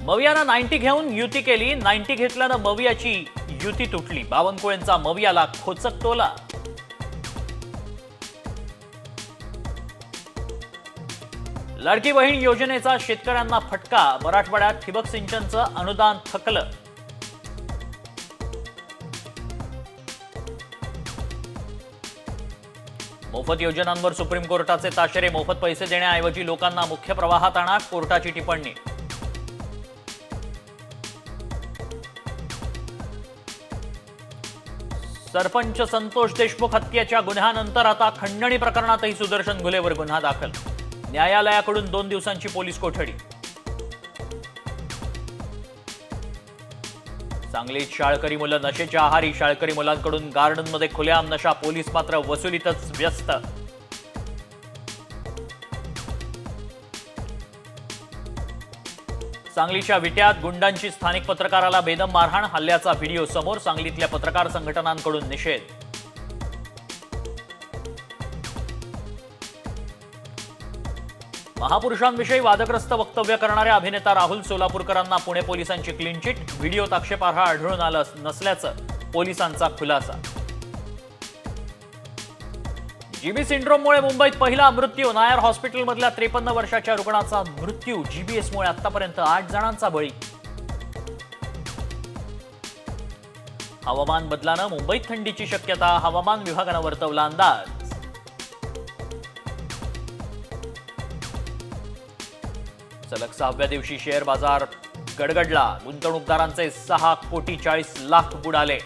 मवियानं ninety घेऊन युती केली. नाईन्टी घेतल्यानं मवियाची युती तुटली. बावनकुळेंचा मवियाला खोचक टोला. लाडकी बहीण योजनेचा शेतकऱ्यांना फटका. मराठवाड्यात ठिबक सिंचनचं अनुदान थकलं. मोफत योजनांवर सुप्रीम कोर्टाचे ताशेरे. मोफत पैसे देण्याऐवजी लोकांना मुख्य प्रवाहात आणा. कोर्टाची टिप्पणी. सरपंच संतोष देशमुख हत्येच्या गुन्ह्यानंतर आता खंडणी प्रकरणातही सुदर्शन घुलेवर गुन्हा दाखल. न्यायालयाकडून दोन दिवसांची पोलीस कोठडी. सांगलीत शाळकरी मुलं नशेच्या आहारी शाळकरी मुलांकडून गार्डनमध्ये खुलेआम नशा पोलीस मात्र वसुलीतच व्यस्त. सांगलीच्या विट्यात गुंडांची स्थानिक पत्रकाराला बेदम मारहाण हल्ल्याचा व्हिडिओ समोर सांगलीतल्या पत्रकार संघटनांकडून निषेध. महापुरुषांविषयी वादग्रस्त वक्तव्य करणाऱ्या अभिनेता राहुल सोलापूरकरांना पुणे पोलिसांची क्लीन चिट व्हिडिओ आक्षेपार्ह आढळून आलं नसल्याचं पोलिसांचा खुलासा. जीबी सिंड्रोममुळे मुंबईत पहिला मृत्यू. नायर हॉस्पिटलमधल्या त्रेपन्न वर्षाच्या रुग्णाचा मृत्यू. जीबीएसमुळे आतापर्यंत आठ जणांचा बळी. हवामान बदलानं मुंबईत थंडीची शक्यता. हवामान विभागानं वर्तवला अंदाज. सलग सहाव्या दिवशी शेअर बाजार गडगडला. गुंतवणूकदारांचे सहा कोटी चाळीस लाख बुडाले.